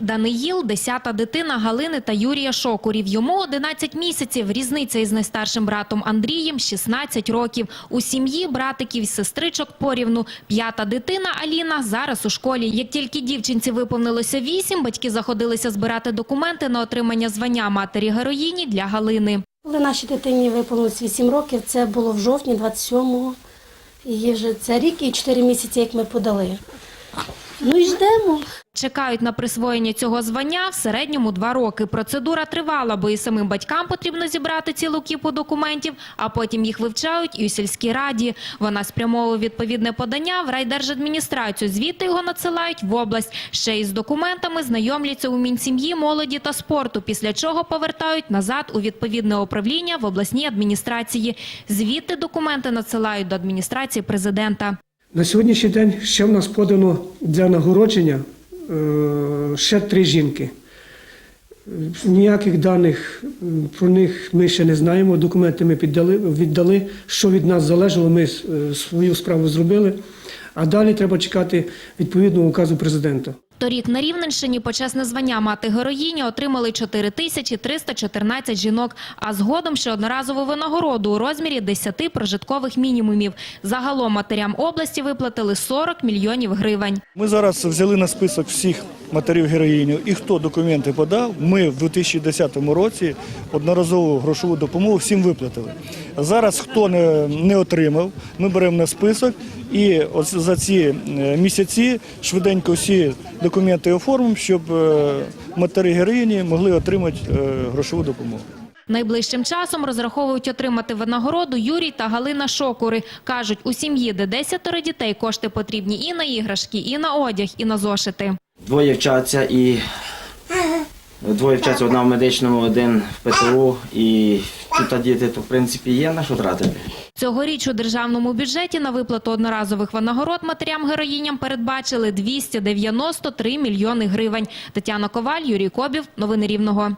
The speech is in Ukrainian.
Даниїл – десята дитина Галини та Юрія Шокурів. Йому 11 місяців. Різниця із найстаршим братом Андрієм – 16 років. У сім'ї братиків і сестричок порівну. П'ята дитина Аліна зараз у школі. Як тільки дівчинці виповнилося 8, батьки заходилися збирати документи на отримання звання матері героїні для Галини. Коли нашій дитині виповнилось 8 років, це було в жовтні 27-го. Її вже це рік і 4 місяці, як ми подали. Ну і ждемо. Чекають на присвоєння цього звання в середньому два роки. Процедура тривала, бо і самим батькам потрібно зібрати цілу кіпу документів, а потім їх вивчають і у сільській раді. Вона спрямовує відповідне подання в райдержадміністрацію. Звідти його надсилають в область. Ще із документами знайомляться у Мінсім'ї, молоді та спорту, після чого повертають назад у відповідне управління в обласній адміністрації. Звідти документи надсилають до адміністрації президента. На сьогоднішній день ще в нас подано для нагородження е, ще три жінки. Ніяких даних про них ми ще не знаємо. Документи ми піддали, віддали. Що від нас залежало, ми е, свою справу зробили. А далі треба чекати відповідного указу президента. Торік на Рівненщині почесне звання мати героїні отримали 4314 жінок, а згодом ще одноразову винагороду у розмірі 10 прожиткових мінімумів. Загалом матерям області виплатили 40 мільйонів гривень. Ми зараз взяли на список всіх матерів героїнів і хто документи подав. Ми в 2010 році одноразову грошову допомогу всім виплатили. Зараз хто не, не отримав, ми беремо на список і ось за ці е, місяці швиденько всі документи оформимо, щоб е, матері героїні могли отримати е, грошову допомогу. Найближчим часом розраховують отримати винагороду Юрій та Галина Шокури. Кажуть, у сім'ї, де десятеро дітей, кошти потрібні і на іграшки, і на одяг, і на зошити. Двоє вчаться і двоє вчаться одна в медичному, один в ПТУ. І тут діти, то в принципі є на що тратити. Цьогоріч у державному бюджеті на виплату одноразових винагород матерям-героїням передбачили 293 мільйони гривень. Тетяна Коваль, Юрій Кобів. Новини Рівного.